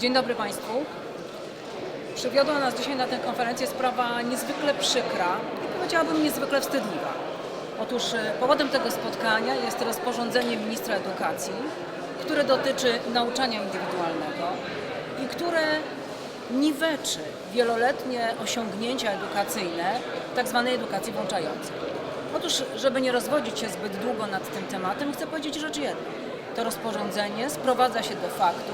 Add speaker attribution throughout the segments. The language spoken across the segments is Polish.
Speaker 1: Dzień dobry Państwu. Przywiodła nas dzisiaj na tę konferencję sprawa niezwykle przykra i powiedziałabym niezwykle wstydliwa. Otóż e, powodem tego spotkania jest rozporządzenie ministra edukacji, które dotyczy nauczania indywidualnego i które niweczy wieloletnie osiągnięcia edukacyjne tzw. edukacji włączającej. Otóż, żeby nie rozwodzić się zbyt długo nad tym tematem, chcę powiedzieć rzecz jedną. To rozporządzenie sprowadza się do faktu,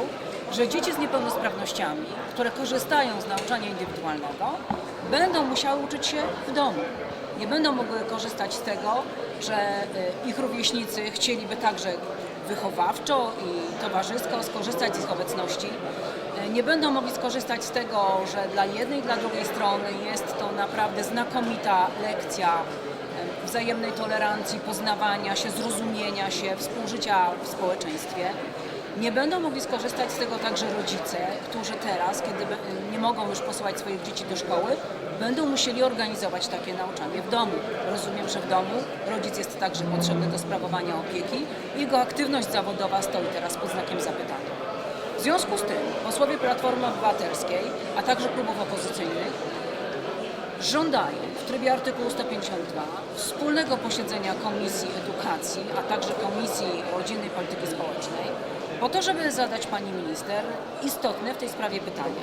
Speaker 1: że dzieci z niepełnosprawnościami, które korzystają z nauczania indywidualnego, będą musiały uczyć się w domu. Nie będą mogły korzystać z tego, że y, ich rówieśnicy chcieliby także wychowawczo i towarzysko skorzystać z ich obecności. Y, Nie będą mogli skorzystać z tego, że dla jednej i dla drugiej strony jest to naprawdę znakomita lekcja y, wzajemnej tolerancji, poznawania się, zrozumienia się, współżycia w społeczeństwie. Nie będą mogli skorzystać z tego także rodzice, którzy teraz, kiedy nie mogą już posyłać swoich dzieci do szkoły, będą musieli organizować takie nauczanie w domu. Rozumiem, że w domu rodzic jest także potrzebny do sprawowania opieki. Jego aktywność zawodowa stoi teraz pod znakiem zapytania. W związku z tym posłowie Platformy Obywatelskiej, a także klubów opozycyjnych żądają w trybie artykułu 152 wspólnego posiedzenia Komisji Edukacji, a także Komisji Rodziny i Polityki Społecznej, po to, żeby zadać Pani Minister istotne w tej sprawie pytania.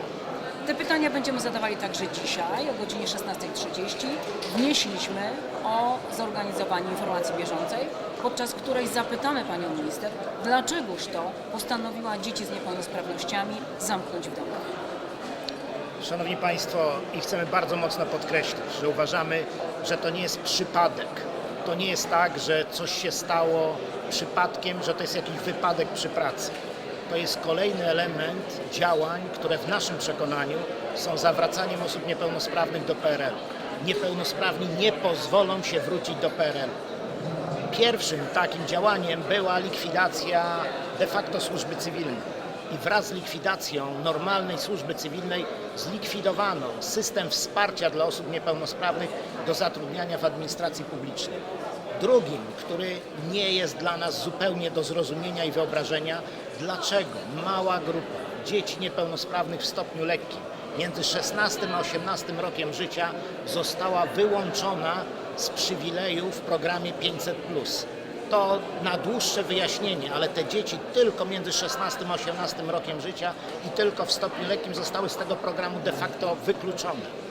Speaker 1: Te pytania będziemy zadawali także dzisiaj o godzinie 16.30. Wnieśliśmy o zorganizowanie informacji bieżącej, podczas której zapytamy Panią Minister, dlaczegoż to postanowiła dzieci z niepełnosprawnościami zamknąć w domach.
Speaker 2: Szanowni Państwo, i chcemy bardzo mocno podkreślić, że uważamy, że to nie jest przypadek. To nie jest tak, że coś się stało przypadkiem, że to jest jakiś wypadek przy pracy. To jest kolejny element działań, które w naszym przekonaniu są zawracaniem osób niepełnosprawnych do PRL. Niepełnosprawni nie pozwolą się wrócić do PRL. Pierwszym takim działaniem była likwidacja de facto służby cywilnej. I wraz z likwidacją normalnej służby cywilnej zlikwidowano system wsparcia dla osób niepełnosprawnych do zatrudniania w administracji publicznej. Drugim, który nie jest dla nas zupełnie do zrozumienia i wyobrażenia, dlaczego mała grupa dzieci niepełnosprawnych w stopniu lekkim między 16 a 18 rokiem życia została wyłączona z przywilejów w programie 500. To na dłuższe wyjaśnienie, ale te dzieci tylko między 16 a 18 rokiem życia i tylko w stopniu lekkim zostały z tego programu de facto wykluczone.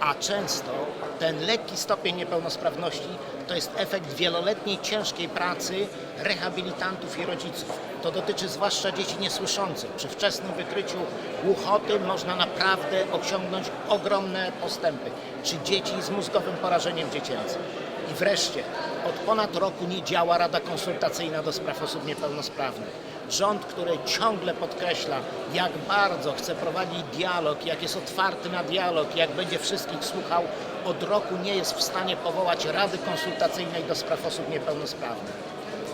Speaker 2: A często ten lekki stopień niepełnosprawności to jest efekt wieloletniej ciężkiej pracy rehabilitantów i rodziców. To dotyczy zwłaszcza dzieci niesłyszących. Przy wczesnym wykryciu głuchoty można naprawdę osiągnąć ogromne postępy. Czy dzieci z mózgowym porażeniem dziecięcym. I wreszcie, od ponad roku nie działa Rada Konsultacyjna do spraw osób niepełnosprawnych. Rząd, który ciągle podkreśla, jak bardzo chce prowadzić dialog, jak jest otwarty na dialog, jak będzie wszystkich słuchał, od roku nie jest w stanie powołać Rady Konsultacyjnej do spraw osób niepełnosprawnych.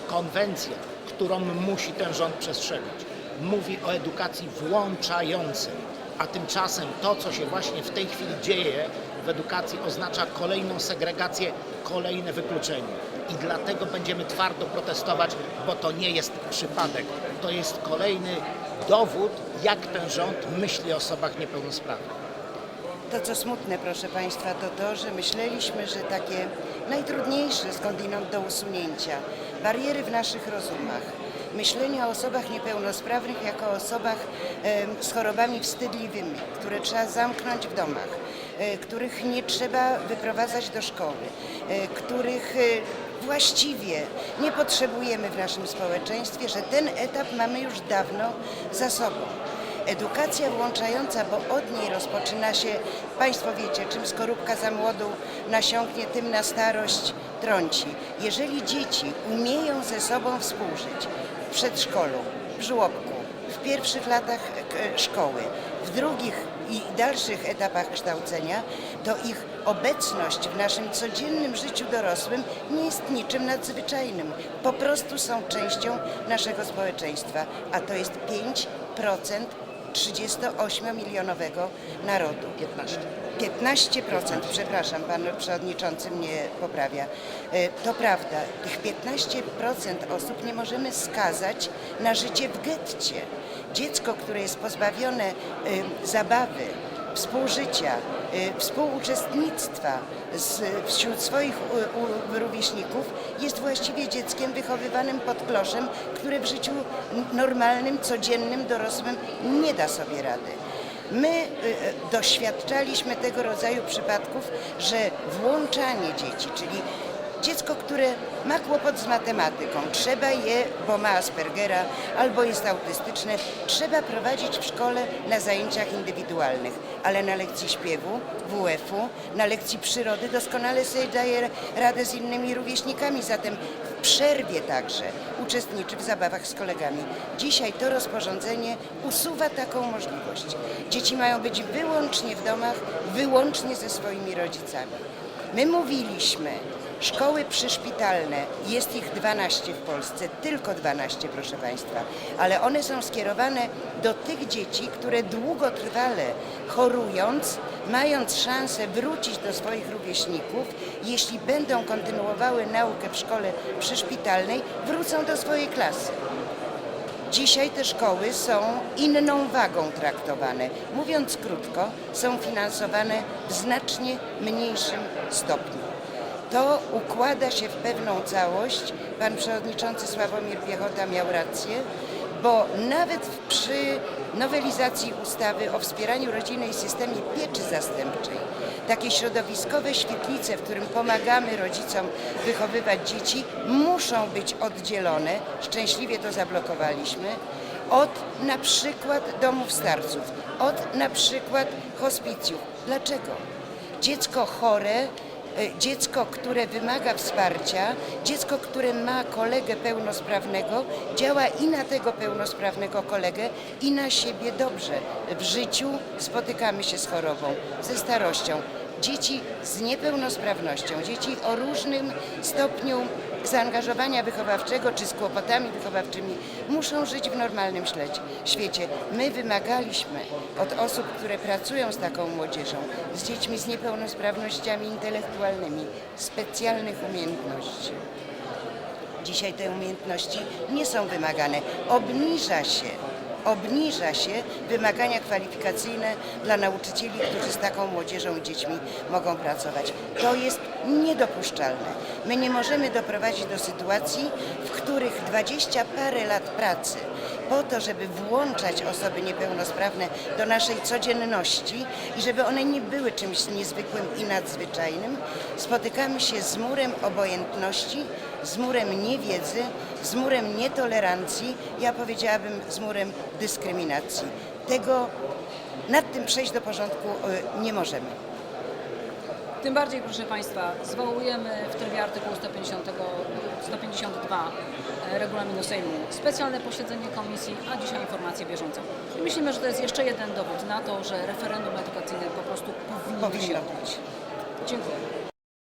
Speaker 2: Konwencja, którą musi ten rząd przestrzegać, mówi o edukacji włączającej, a tymczasem to, co się właśnie w tej chwili dzieje w edukacji, oznacza kolejną segregację, kolejne wykluczenie. I dlatego będziemy twardo protestować, bo to nie jest przypadek. To jest kolejny dowód, jak ten rząd myśli o osobach niepełnosprawnych.
Speaker 3: To, co smutne, proszę Państwa, to to, że myśleliśmy, że takie najtrudniejsze skądinąd do usunięcia bariery w naszych rozumach, myślenie o osobach niepełnosprawnych jako o osobach z chorobami wstydliwymi, które trzeba zamknąć w domach, których nie trzeba wyprowadzać do szkoły, e, których e, właściwie nie potrzebujemy w naszym społeczeństwie, że ten etap mamy już dawno za sobą. Edukacja włączająca, bo od niej rozpoczyna się, Państwo wiecie, czym skorupka za młodu nasiąknie, tym na starość trąci. Jeżeli dzieci umieją ze sobą współżyć w przedszkolu, w żłobku, w pierwszych latach e, szkoły, w drugich i dalszych etapach kształcenia, to ich obecność w naszym codziennym życiu dorosłym nie jest niczym nadzwyczajnym. Po prostu są częścią naszego społeczeństwa, a to jest 5% 38-milionowego narodu.
Speaker 2: 15.
Speaker 3: 15%, przepraszam, pan przewodniczący mnie poprawia. E, To prawda, tych 15% osób nie możemy skazać na życie w getcie. Dziecko, które jest pozbawione y, zabawy, współżycia, y, współuczestnictwa z, wśród swoich u, u, rówieśników jest właściwie dzieckiem wychowywanym pod kloszem, które w życiu normalnym, codziennym, dorosłym nie da sobie rady. My y, doświadczaliśmy tego rodzaju przypadków, że włączanie dzieci, czyli dziecko, które ma kłopot z matematyką, trzeba je, bo ma Aspergera albo jest autystyczne, trzeba prowadzić w szkole na zajęciach indywidualnych, ale na lekcji śpiewu, WF-u, na lekcji przyrody doskonale sobie daje radę z innymi rówieśnikami, zatem w przerwie także uczestniczy w zabawach z kolegami. Dzisiaj to rozporządzenie usuwa taką możliwość. Dzieci mają być wyłącznie w domach, wyłącznie ze swoimi rodzicami. My mówiliśmy, szkoły przyszpitalne, jest ich 12 w Polsce, tylko 12 proszę Państwa, ale one są skierowane do tych dzieci, które długotrwale chorując, mając szansę wrócić do swoich rówieśników, jeśli będą kontynuowały naukę w szkole przyszpitalnej, wrócą do swojej klasy. Dzisiaj te szkoły są inną wagą traktowane. Mówiąc krótko, są finansowane w znacznie mniejszym stopniu. To układa się w pewną całość. Pan przewodniczący Sławomir Piechota miał rację, bo nawet przy nowelizacji ustawy o wspieraniu rodziny i systemie pieczy zastępczej, takie środowiskowe świetlice, w którym pomagamy rodzicom wychowywać dzieci, muszą być oddzielone, szczęśliwie to zablokowaliśmy, od na przykład domów starców, od na przykład hospicjów. Dlaczego? Dziecko chore dziecko, które wymaga wsparcia, dziecko, które ma kolegę pełnosprawnego, działa i na tego pełnosprawnego kolegę, i na siebie dobrze. W życiu spotykamy się z chorobą, ze starością. Dzieci z niepełnosprawnością, dzieci o różnym stopniu zaangażowania wychowawczego czy z kłopotami wychowawczymi muszą żyć w normalnym świecie. My wymagaliśmy od osób, które pracują z taką młodzieżą, z dziećmi z niepełnosprawnościami intelektualnymi, specjalnych umiejętności. Dzisiaj te umiejętności nie są wymagane. Obniża się, obniża się wymagania kwalifikacyjne dla nauczycieli, którzy z taką młodzieżą i dziećmi mogą pracować. To jest niedopuszczalne. My nie możemy doprowadzić do sytuacji, w których dwadzieścia parę lat pracy po to, żeby włączać osoby niepełnosprawne do naszej codzienności i żeby one nie były czymś niezwykłym i nadzwyczajnym, spotykamy się z murem obojętności, z murem niewiedzy, z murem nietolerancji, ja powiedziałabym z murem dyskryminacji. Tego, nad tym przejść do porządku y, nie możemy.
Speaker 1: Tym bardziej, proszę Państwa, zwołujemy w trybie artykułu 150, 152 regulaminu Sejmu specjalne posiedzenie komisji, a dzisiaj informację bieżącą. I myślimy, że to jest jeszcze jeden dowód na to, że referendum edukacyjne po prostu powinno,
Speaker 3: Powinno
Speaker 1: się odbyć. Dziękuję.